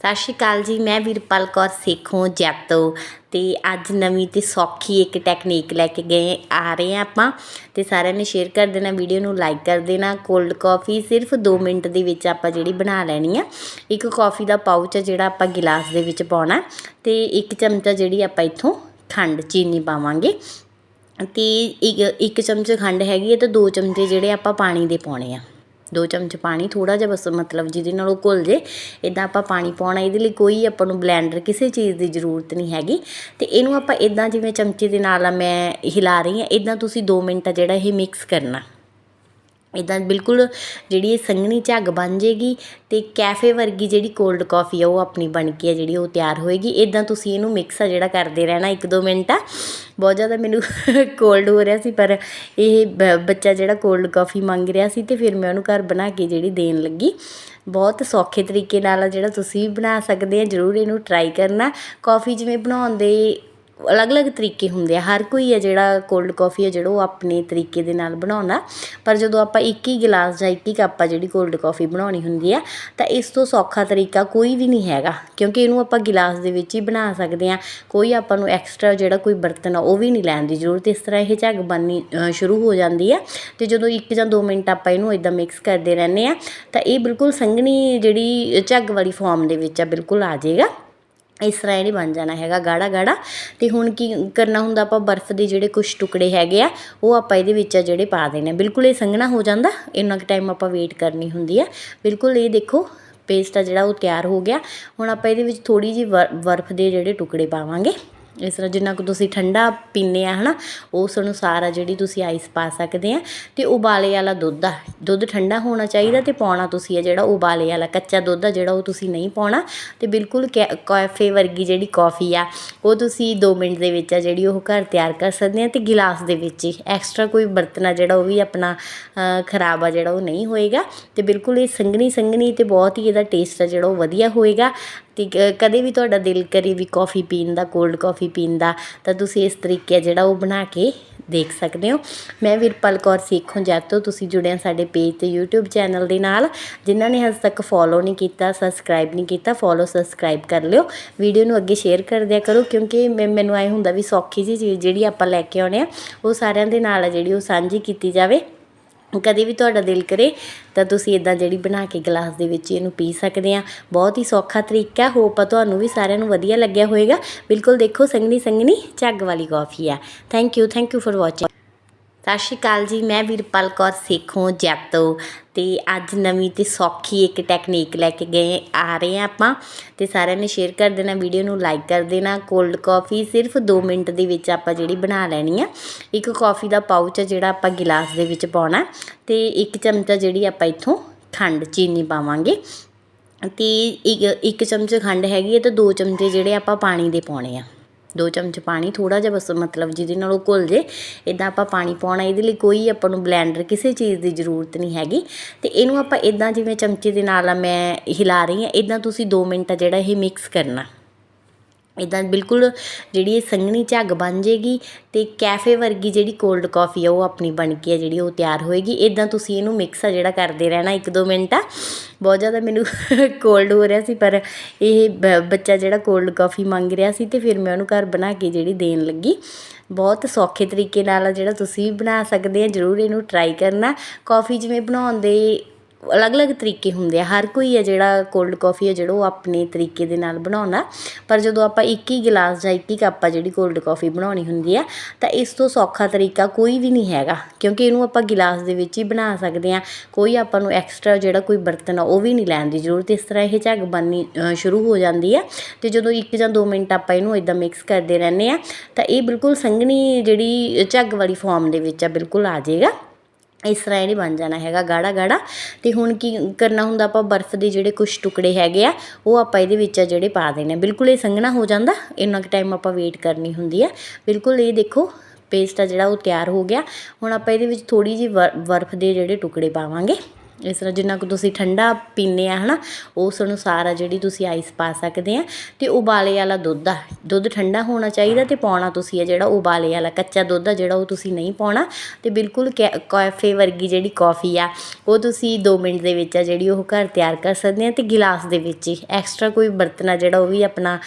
ਸਤਿ ਸ਼੍ਰੀ ਅਕਾਲ ਜੀ, ਮੈਂ ਵੀਰਪਾਲ ਕੌਰ ਸੇਖੋਂ ਜੈਤੋ ਤੇ ਅੱਜ ਨਵੀਂ ਤੇ ਸੌਖੀ ਇੱਕ ਟੈਕਨੀਕ ਲੈ ਕੇ ਗਏ, ਆ ਰਹੇ ਆ ਆਪਾਂ ਤੇ ਸਾਰਿਆਂ ਨੇ ਸ਼ੇਅਰ ਕਰ ਦੇਣਾ ਵੀਡੀਓ ਨੂੰ ਲਾਈਕ ਕਰ ਦੇਣਾ ਕੋਲਡ ਕਾਫੀ ਸਿਰਫ 2 ਮਿੰਟ ਦੇ ਵਿੱਚ ਆਪਾਂ ਜਿਹੜੀ ਬਣਾ ਲੈਣੀ ਆ, ਇੱਕ ਕਾਫੀ ਦਾ ਪਾਊਚ ਆ ਜਿਹੜਾ ਆਪਾਂ ਗਿਲਾਸ ਦੇ ਵਿੱਚ ਪਾਉਣਾ ਤੇ ਇੱਕ ਚਮਚਾ ਜਿਹੜੀ ਆਪਾਂ ਇੱਥੋਂ ਖੰਡ, ਚੀਨੀ ਪਾਵਾਂਗੇ ਤੇ ਇੱਕ ਇੱਕ ਚਮਚ ਖੰਡ ਹੈਗੀ ਹੈ ਤੇ ਦੋ ਚਮਚੇ ਜਿਹੜੇ ਆਪਾਂ ਪਾਣੀ ਦੇ ਪਾਉਣੇ ਆ। ਦੋ ਚਮਚ ਪਾਣੀ ਥੋੜਾ ਜਿਹਾ ਬਸ ਮਤਲਬ ਜਿਹਦੇ ਨਾਲ ਉਹ ਘੁਲ ਜੇ। ਇਦਾਂ ਆਪਾਂ ਪਾਣੀ ਪਾਉਣਾ ਇਹਦੇ ਲਈ ਕੋਈ ਆਪਾਂ ਨੂੰ ਬਲੈਂਡਰ ਕਿਸੇ ਚੀਜ਼ ਦੀ ਜ਼ਰੂਰਤ ਨਹੀਂ ਹੈਗੀ। ਤੇ ਇਹਨੂੰ ਆਪਾਂ ਇਦਾਂ ਜਿਵੇਂ ਚਮਚੇ ਦੇ ਨਾਲ ਮੈਂ ਹਿਲਾ ਰਹੀ ਹਾਂ ਇਦਾਂ ਤੁਸੀਂ 2 ਮਿੰਟ ਆ ਜਿਹੜਾ ਇਹ ਮਿਕਸ ਕਰਨਾ। ਇੱਦਾਂ ਬਿਲਕੁਲ ਜਿਹੜੀ ਇਹ ਸੰਘਣੀ ਝੱਗ ਬਣ ਜੇਗੀ ਅਤੇ ਕੈਫੇ ਵਰਗੀ ਜਿਹੜੀ ਕੋਲਡ ਕੌਫੀ ਆ, ਉਹ ਆਪਣੀ ਬਣ ਕੇ ਆ, ਜਿਹੜੀ ਉਹ ਤਿਆਰ ਹੋਏਗੀ। ਇੱਦਾਂ ਤੁਸੀਂ ਇਹਨੂੰ ਮਿਕਸ ਆ ਜਿਹੜਾ ਕਰਦੇ ਰਹਿਣਾ 1-2 ਮਿੰਟ ਆ। ਬਹੁਤ ਜ਼ਿਆਦਾ ਮੈਨੂੰ ਕੋਲਡ ਹੋ ਰਿਹਾ ਸੀ, ਪਰ ਇਹ ਬ- ਬੱਚਾ ਜਿਹੜਾ ਕੋਲਡ ਕੌਫੀ ਮੰਗ ਰਿਹਾ ਸੀ ਤੇ ਫਿਰ ਮੈਂ ਉਹਨੂੰ ਘਰ ਬਣਾ ਕੇ ਜਿਹੜੀ ਦੇਣ ਲੱਗੀ। ਬਹੁਤ ਸੌਖੇ ਤਰੀਕੇ ਨਾਲ ਆ ਜਿਹੜਾ ਤੁਸੀਂ ਵੀ ਬਣਾ ਸਕਦੇ ਆ, ਜਰੂਰ ਇਹਨੂੰ ਟਰਾਈ ਕਰਨਾ। ਕੌਫੀ ਜਿਵੇਂ ਬਣਾਉਣ ਦੇ ਅਲੱਗ-ਅਲੱਗ ਤਰੀਕੇ ਹੁੰਦੇ ਆ। ਹਰ ਕੋਈ ਆ ਜਿਹੜਾ ਕੋਲਡ ਕਾਫੀ ਆ ਜਿਹੜਾ ਉਹ ਆਪਣੇ ਤਰੀਕੇ ਦੇ ਨਾਲ ਬਣਾਉਂਦਾ। ਪਰ ਜਦੋਂ ਆਪਾਂ ਇੱਕ ਹੀ ਗਲਾਸ ਜਾਂ ਇੱਕ ਹੀ ਕੱਪ ਆ ਜਿਹੜੀ ਕੋਲਡ ਕਾਫੀ ਬਣਾਉਣੀ ਹੁੰਦੀ ਆ, ਤਾਂ ਇਸ ਤੋਂ ਸੌਖਾ ਤਰੀਕਾ ਕੋਈ ਵੀ ਨਹੀਂ ਹੈਗਾ। ਕਿਉਂਕਿ ਇਹਨੂੰ ਆਪਾਂ ਗਿਲਾਸ ਦੇ ਵਿੱਚ ਹੀ ਬਣਾ ਸਕਦੇ ਆ। ਕੋਈ ਆਪਾਂ ਨੂੰ ਐਕਸਟਰਾ ਜਿਹੜਾ ਕੋਈ ਬਰਤਨ ਆ, ਉਹ ਵੀ ਨਹੀਂ ਲੈਣ ਦੀ ਜ਼ਰੂਰਤ। ਇਸ ਤਰ੍ਹਾਂ ਇਹ ਝੱਗ ਬਣਨੀ ਸ਼ੁਰੂ ਹੋ ਜਾਂਦੀ ਆ। ਤੇ ਜਦੋਂ 1 ਜਾਂ 2 ਮਿੰਟ ਆਪਾਂ ਇਹਨੂੰ ਇਦਾਂ ਮਿਕਸ ਕਰਦੇ ਰਹਿੰਦੇ ਆ, ਤਾਂ ਇਹ ਬਿਲਕੁਲ ਸੰਘਣੀ ਜਿਹੜੀ ਝੱਗ ਵਾਲੀ ਫਾਰਮ ਦੇ ਵਿੱਚ ਆ, ਬਿਲਕੁਲ ਆ ਜਾਏਗਾ। ਇਸ ਤਰ੍ਹਾਂ ਇਹ ਨਹੀਂ ਬਣ ਜਾਣਾ ਹੈਗਾ ਗਾੜਾ ਗਾੜਾ। ਅਤੇ ਹੁਣ ਕੀ ਕਰਨਾ ਹੁੰਦਾ ਆਪਾਂ ਬਰਫ਼ ਦੇ ਜਿਹੜੇ ਕੁਛ ਟੁਕੜੇ ਹੈਗੇ ਆ, ਉਹ ਆਪਾਂ ਇਹਦੇ ਵਿੱਚ ਆ ਜਿਹੜੇ ਪਾ ਦੇਣੇ ਆ। ਬਿਲਕੁਲ ਇਹ ਸੰਘਣਾ ਹੋ ਜਾਂਦਾ, ਇੰਨਾ ਕੁ ਟਾਈਮ ਆਪਾਂ ਵੇਟ ਕਰਨੀ ਹੁੰਦੀ ਆ। ਬਿਲਕੁਲ ਇਹ ਦੇਖੋ ਪੇਸਟ ਆ ਜਿਹੜਾ ਉਹ ਤਿਆਰ ਹੋ ਗਿਆ। ਹੁਣ ਆਪਾਂ ਇਹਦੇ ਵਿੱਚ ਥੋੜੀ ਜਿਹੀ ਬਰ- ਬਰਫ਼ ਦੇ ਜਿਹੜੇ ਟੁਕੜੇ ਪਾਵਾਂਗੇ। ਇਸ ਤਰ੍ਹਾਂ ਜਿੰਨਾ ਕੁ ਤੁਸੀਂ ਠੰਡਾ ਪੀਂਦੇ ਆ, ਹਨਾ ਉਸ ਅਨੁਸਾਰ ਆ ਜਿਹੜੀ ਤੁਸੀਂ ਆਈਸ ਪਾ ਸਕਦੇ ਆ। ਤੇ ਉਬਾਲੇ ਵਾਲਾ ਦੁੱਧ ਆ, ਦੁੱਧ ਠੰਡਾ ਹੋਣਾ ਚਾਹੀਦਾ ਤੇ ਪਾਉਣਾ ਤੁਸੀਂ ਆ ਜਿਹੜਾ ਉਬਾਲੇ ਵਾਲਾ ਕੱਚਾ ਦੁੱਧ ਆ, ਜਿਹੜਾ ਉਹ ਤੁਸੀਂ ਨਹੀਂ ਪਾਉਣਾ। ਤੇ ਬਿਲਕੁਲ ਕੈ- ਕੈਫੇ ਵਰਗੀ ਜਿਹੜੀ ਕਾਫੀ ਆ, ਉਹ ਤੁਸੀਂ 2 ਮਿੰਟ ਦੇ ਵਿੱਚ ਆ ਜਿਹੜੀ ਉਹ ਘਰ ਤਿਆਰ ਕਰ ਸਕਦੇ ਆ ਤੇ ਗਿਲਾਸ ਦੇ ਵਿੱਚ ਹੀ ਐਕਸਟਰਾ ਕੋਈ ਬਰਤਨ ਆ ਜਿਹੜਾ ਉਹ ਵੀ ਆਪਣਾ ਖਰਾਬ ਆ ਜਿਹੜਾ ਉਹ ਨਹੀਂ ਹੋਏਗਾ। ਤੇ ਬਿਲਕੁਲ ਇਹ ਸੰਘਣੀ ਸੰਘਣੀ ਤੇ ਬਹੁਤ ਹੀ ਇਹਦਾ ਟੇਸਟ ਆ ਜਿਹੜਾ ਉਹ ਵਧੀਆ ਹੋਏਗਾ। ਅਤੇ ਕ- ਕਦੇ ਵੀ ਤੁਹਾਡਾ ਦਿਲ ਕਰੇ ਵੀ ਕੌਫੀ ਪੀਣ ਦਾ ਕੋਲਡ ਕੌਫੀ ਪੀਣ ਦਾ, ਤਾਂ ਤੁਸੀਂ ਇਸ ਤਰੀਕੇ ਆ ਜਿਹੜਾ ਉਹ ਬਣਾ ਕੇ ਦੇਖ ਸਕਦੇ ਹੋ। ਮੈਂ ਵੀਰਪਾਲ ਕੌਰ ਸੇਖੋਂ ਜੈਤੋ, ਤੁਸੀਂ ਜੁੜਿਆ ਸਾਡੇ ਪੇਜ ਤੇ YouTube ਚੈਨਲ ਦੇ ਨਾਲ। ਜਿਨ੍ਹਾਂ ਨੇ ਹਜੇ ਤੱਕ ਫੋਲੋ ਨਹੀਂ ਕੀਤਾ ਸਬਸਕ੍ਰਾਈਬ ਨਹੀਂ ਕੀਤਾ ਫੋਲੋ ਸਬਸਕ੍ਰਾਈਬ ਕਰ ਲਿਓ। ਵੀਡੀਓ ਨੂੰ ਅੱਗੇ ਸ਼ੇਅਰ ਕਰ ਦਿਆ ਕਰੋ, ਕਿਉਂਕਿ ਮੈਂ- ਮੈਨੂੰ ਐ ਹੁੰਦਾ ਵੀ ਸੌਖੀ ਜੀ ਚੀਜ਼ ਜਿਹੜੀ ਆਪਾਂ ਲੈ ਕੇ ਆਉਣੇ ਆ, ਉਹ ਸਾਰਿਆਂ ਦੇ ਨਾਲ ਆ ਜਿਹੜੀ ਉਹ ਸਾਂਝੀ ਕੀਤੀ ਜਾਵੇ। ਕਦੇ ਵੀ ਤੁਹਾਡਾ ਦਿਲ ਕਰੇ ਤਾਂ ਤੁਸੀਂ ਇਦਾਂ ਜਿਹੜੀ ਬਣਾ ਕੇ ਗਲਾਸ ਦੇ ਵਿੱਚ ਇਹਨੂੰ ਪੀ ਸਕਦੇ ਆ। ਬਹੁਤ ਹੀ ਸੌਖਾ ਤਰੀਕਾ। ਹੋਪ ਆ ਤੁਹਾਨੂੰ ਵੀ ਸਾਰਿਆਂ ਨੂੰ ਵਧੀਆ ਲੱਗਿਆ ਹੋਵੇਗਾ। ਬਿਲਕੁਲ ਦੇਖੋ ਸੰਘਣੀ ਸੰਘਣੀ ਝੱਗ ਵਾਲੀ ਕਾਫੀ ਆ। Thank you thank you for watching ਸਤਿ ਸ਼੍ਰੀ ਅਕਾਲ ਜੀ, ਮੈਂ ਵੀਰਪਾਲ ਕੌਰ ਸੇਖੋਂ ਜੈਤੋ ਤੇ ਅੱਜ ਨਵੀਂ ਤੇ ਸੌਖੀ ਇੱਕ ਟੈਕਨੀਕ ਲੈ ਕੇ ਗਏ ਆ ਰਹੇ ਆ ਆਪਾਂ ਤੇ ਸਾਰਿਆਂ ਨੇ ਸ਼ੇਅਰ ਕਰ ਦੇਣਾ ਵੀਡੀਓ ਨੂੰ ਲਾਈਕ ਕਰ ਦੇਣਾ ਕੋਲਡ ਕਾਫੀ ਸਿਰਫ 2 ਮਿੰਟ ਦੇ ਵਿੱਚ ਆਪਾਂ ਜਿਹੜੀ ਬਣਾ ਲੈਣੀ ਆ, ਇੱਕ ਕਾਫੀ ਦਾ ਪਾਊਚ ਆ ਜਿਹੜਾ ਆਪਾਂ ਗਿਲਾਸ ਦੇ ਵਿੱਚ ਪਾਉਣਾ ਤੇ ਇੱਕ ਚਮਚਾ ਜਿਹੜੀ ਆਪਾਂ ਇੱਥੋਂ ਖੰਡ ਚੀਨੀ ਪਾਵਾਂਗੇ ਤੇ ਇੱਕ ਇੱਕ ਚਮਚ ਖੰਡ ਹੈਗੀ ਹੈ ਤੇ ਦੋ ਚਮਚੇ ਜਿਹੜੇ ਆਪਾਂ ਪਾਣੀ ਦੇ ਪਾਉਣੇ ਆ। ਦੋ ਚਮਚ ਪਾਣੀ ਥੋੜਾ ਜਿਹਾ ਬਸ ਮਤਲਬ ਜਿਹਦੇ ਨਾਲ ਉਹ ਘੁਲ ਜੇ। ਇਦਾਂ ਆਪਾਂ ਪਾਣੀ ਪਾਉਣਾ, ਇਹਦੇ ਲਈ ਕੋਈ ਆਪਾਂ ਨੂੰ ਬਲੈਂਡਰ ਕਿਸੇ ਚੀਜ਼ ਦੀ ਜ਼ਰੂਰਤ ਨਹੀਂ ਹੈਗੀ। ਤੇ ਇਹਨੂੰ ਆਪਾਂ ਇਦਾਂ ਜਿਵੇਂ ਚਮਚੇ ਦੇ ਨਾਲ ਮੈਂ ਹਿਲਾ ਰਹੀ ਹਾਂ ਇਦਾਂ ਤੁਸੀਂ 2 ਮਿੰਟ ਜਿਹੜਾ ਇਹ ਮਿਕਸ ਕਰਨਾ। ਇੱਦਾਂ ਬਿਲਕੁਲ ਜਿਹੜੀ ਇਹ ਸੰਘਣੀ ਝੱਗ ਬਣ ਜੇਗੀ ਅਤੇ ਕੈਫੇ ਵਰਗੀ ਜਿਹੜੀ ਕੋਲਡ ਕਾਫੀ ਆ, ਉਹ ਆਪਣੀ ਬਣ ਕੇ ਆ, ਜਿਹੜੀ ਉਹ ਤਿਆਰ ਹੋਏਗੀ। ਇੱਦਾਂ ਤੁਸੀਂ ਇਹਨੂੰ ਮਿਕਸ ਆ ਜਿਹੜਾ ਕਰਦੇ ਰਹਿਣਾ 1-2 ਮਿੰਟ ਆ। ਬਹੁਤ ਜ਼ਿਆਦਾ ਮੈਨੂੰ ਕੋਲਡ ਹੋ ਰਿਹਾ ਸੀ, ਪਰ ਇਹ ਬ- ਬੱਚਾ ਜਿਹੜਾ ਕੋਲਡ ਕਾਫੀ ਮੰਗ ਰਿਹਾ ਸੀ ਤੇ ਫਿਰ ਮੈਂ ਉਹਨੂੰ ਘਰ ਬਣਾ ਕੇ ਜਿਹੜੀ ਦੇਣ ਲੱਗੀ। ਬਹੁਤ ਸੌਖੇ ਤਰੀਕੇ ਨਾਲ ਆ ਜਿਹੜਾ ਤੁਸੀਂ ਵੀ ਬਣਾ ਸਕਦੇ ਆ, ਜਰੂਰ ਇਹਨੂੰ ਟਰਾਈ ਕਰਨਾ। ਕਾਫੀ ਜਿਵੇਂ ਬਣਾਉਣ ਦੇ ਅਲੱਗ-ਅਲੱਗ ਤਰੀਕੇ ਹੁੰਦੇ ਆ। ਹਰ ਕੋਈ ਆ ਜਿਹੜਾ ਕੋਲਡ ਕਾਫੀ ਆ ਜਿਹੜਾ ਉਹ ਆਪਣੇ ਤਰੀਕੇ ਦੇ ਨਾਲ ਬਣਾਉਂਦਾ। ਪਰ ਜਦੋਂ ਆਪਾਂ ਇੱਕ ਹੀ ਗਲਾਸ ਜਾਂ ਇੱਕ ਹੀ ਕੱਪ ਆ ਜਿਹੜੀ ਕੋਲਡ ਕਾਫੀ ਬਣਾਉਣੀ ਹੁੰਦੀ ਆ, ਤਾਂ ਇਸ ਤੋਂ ਸੌਖਾ ਤਰੀਕਾ ਕੋਈ ਵੀ ਨਹੀਂ ਹੈਗਾ। ਕਿਉਂਕਿ ਇਹਨੂੰ ਆਪਾਂ ਗਿਲਾਸ ਦੇ ਵਿੱਚ ਹੀ ਬਣਾ ਸਕਦੇ ਆ। ਕੋਈ ਆਪਾਂ ਨੂੰ ਐਕਸਟਰਾ ਜਿਹੜਾ ਕੋਈ ਬਰਤਨ ਆ, ਉਹ ਵੀ ਨਹੀਂ ਲੈਣ ਦੀ ਜ਼ਰੂਰਤ। ਇਸ ਤਰ੍ਹਾਂ ਇਹ ਝੱਗ ਬਣਨੀ ਸ਼ੁਰੂ ਹੋ ਜਾਂਦੀ ਆ। ਤੇ ਜਦੋਂ 1 ਜਾਂ 2 ਮਿੰਟ ਆਪਾਂ ਇਹਨੂੰ ਇਦਾਂ ਮਿਕਸ ਕਰਦੇ ਰਹਿੰਦੇ ਆ, ਤਾਂ ਇਹ ਬਿਲਕੁਲ ਸੰਘਣੀ ਜਿਹੜੀ ਝੱਗ ਵਾਲੀ ਫਾਰਮ ਦੇ ਵਿੱਚ ਆ, ਬਿਲਕੁਲ ਆ ਜਾਏਗਾ। ਇਸ ਤਰ੍ਹਾਂ ਇਹਨੇ ਬਣ ਜਾਣਾ ਹੈਗਾ ਗਾੜਾ ਗਾੜਾ। ਅਤੇ ਹੁਣ ਕੀ ਕਰਨਾ ਹੁੰਦਾ ਆਪਾਂ ਬਰਫ਼ ਦੇ ਜਿਹੜੇ ਕੁਛ ਟੁਕੜੇ ਹੈਗੇ ਆ, ਉਹ ਆਪਾਂ ਇਹਦੇ ਵਿੱਚ ਆ ਜਿਹੜੇ ਪਾ ਦੇਣੇ ਆ। ਬਿਲਕੁਲ ਇਹ ਸੰਘਣਾ ਹੋ ਜਾਂਦਾ, ਇੰਨਾ ਕੁ ਟਾਈਮ ਆਪਾਂ ਵੇਟ ਕਰਨੀ ਹੁੰਦੀ ਆ। ਬਿਲਕੁਲ ਇਹ ਦੇਖੋ ਪੇਸਟ ਆ ਜਿਹੜਾ ਉਹ ਤਿਆਰ ਹੋ ਗਿਆ। ਹੁਣ ਆਪਾਂ ਇਹਦੇ ਵਿੱਚ ਥੋੜੀ ਜਿਹੀ ਬਰ- ਬਰਫ਼ ਦੇ ਜਿਹੜੇ ਟੁਕੜੇ ਪਾਵਾਂਗੇ। ਇਸ ਤਰ੍ਹਾਂ ਜਿੰਨਾ ਕੁ ਤੁਸੀਂ ਠੰਡਾ ਪੀਂਦੇ ਆ, ਹਨਾ, ਉਸ ਅਨੁਸਾਰ ਆ ਜਿਹੜੀ ਤੁਸੀਂ ਆਈਸ ਪਾ ਸਕਦੇ ਆ, ਤੇ ਉਬਾਲੇ ਵਾਲਾ ਦੁੱਧ ਆ। ਦੁੱਧ ਠੰਡਾ ਹੋਣਾ ਚਾਹੀਦਾ ਤੇ ਪਾਉਣਾ ਤੁਸੀਂ ਆ ਜਿਹੜਾ ਉਬਾਲੇ ਵਾਲਾ, ਕੱਚਾ ਦੁੱਧ ਆ ਜਿਹੜਾ ਉਹ ਤੁਸੀਂ ਨਹੀਂ ਪਾਉਣਾ। ਤੇ ਬਿਲਕੁਲ ਕੈ- ਕੈਫੇ ਵਰਗੀ ਜਿਹੜੀ ਕਾਫੀ ਆ, ਉਹ ਤੁਸੀਂ 2 ਮਿੰਟ ਦੇ ਵਿੱਚ ਆ ਜਿਹੜੀ ਉਹ ਘਰ ਤਿਆਰ ਕਰ ਸਕਦੇ ਆ ਤੇ ਗਿਲਾਸ ਦੇ ਵਿੱਚ ਹੀ ਐਕਸਟਰਾ ਕੋਈ ਬਰਤਨ ਆ ਜਿਹੜਾ ਉਹ ਵੀ ਆਪਣਾ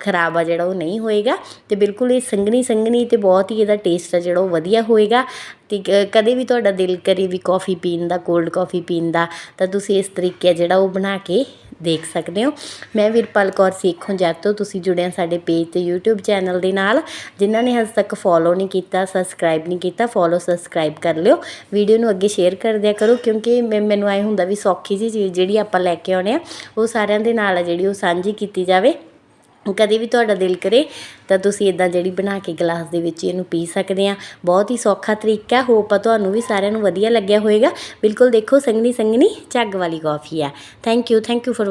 ਖਰਾਬ ਆ ਜਿਹੜਾ ਉਹ ਨਹੀਂ ਹੋਏਗਾ। ਤੇ ਬਿਲਕੁਲ ਇਹ ਸੰਘਣੀ ਸੰਘਣੀ ਤੇ ਬਹੁਤ ਹੀ ਇਹਦਾ ਟੇਸਟ ਆ ਜਿਹੜਾ ਉਹ ਵਧੀਆ ਹੋਏਗਾ। ਅਤੇ ਕ- ਕਦੇ ਵੀ ਤੁਹਾਡਾ ਦਿਲ ਕਰੇ ਵੀ ਕੌਫੀ ਪੀਣ ਦਾ ਕੋਲਡ ਕੌਫੀ ਪੀਣ ਦਾ, ਤਾਂ ਤੁਸੀਂ ਇਸ ਤਰੀਕੇ ਜਿਹੜਾ ਉਹ ਬਣਾ ਕੇ ਦੇਖ ਸਕਦੇ ਹੋ। ਮੈਂ ਵੀਰਪਾਲ ਕੌਰ ਸੇਖੋਂ ਜੈਤੋ, ਤੁਸੀਂ ਜੁੜਿਆ ਸਾਡੇ ਪੇਜ ਤੇ YouTube ਚੈਨਲ ਦੇ ਨਾਲ। ਜਿਨ੍ਹਾਂ ਨੇ ਹਜੇ ਤੱਕ ਫੋਲੋ ਨਹੀਂ ਕੀਤਾ ਸਬਸਕ੍ਰਾਈਬ ਨਹੀਂ ਕੀਤਾ ਫੋਲੋ ਸਬਸਕ੍ਰਾਈਬ ਕਰ ਲਿਓ। ਵੀਡੀਓ ਨੂੰ ਅੱਗੇ ਸ਼ੇਅਰ ਕਰ ਦਿਆ ਕਰੋ, ਕਿਉਂਕਿ ਮੈਂ- ਮੈਨੂੰ ਐ ਹੁੰਦਾ ਵੀ ਸੌਖੀ ਜੀ ਚੀਜ਼ ਜਿਹੜੀ ਆਪਾਂ ਲੈ ਕੇ ਆਉਣੇ ਆ, ਉਹ ਸਾਰਿਆਂ ਦੇ ਨਾਲ ਆ, ਜਿਹੜੀ ਉਹ ਸਾਂਝੀ ਕੀਤੀ ਜਾਵੇ। ਕਦੇ ਵੀ ਤੁਹਾਡਾ ਦਿਲ ਕਰੇ ਤਾਂ ਤੁਸੀਂ ਇਦਾਂ ਜਿਹੜੀ ਬਣਾ ਕੇ ਗਲਾਸ ਦੇ ਵਿੱਚ ਇਹਨੂੰ ਪੀ ਸਕਦੇ ਆ। ਬਹੁਤ ਹੀ ਸੌਖਾ ਤਰੀਕਾ ਹੋਪ ਆ ਤੁਹਾਨੂੰ ਵੀ ਸਾਰਿਆਂ ਨੂੰ ਵਧੀਆ ਲੱਗਿਆ ਹੋਵੇਗਾ। ਬਿਲਕੁਲ ਦੇਖੋ ਸੰਗਣੀ ਸੰਗਣੀ ਝੱਗ ਵਾਲੀ ਕਾਫੀ ਆ। Thank you thank you for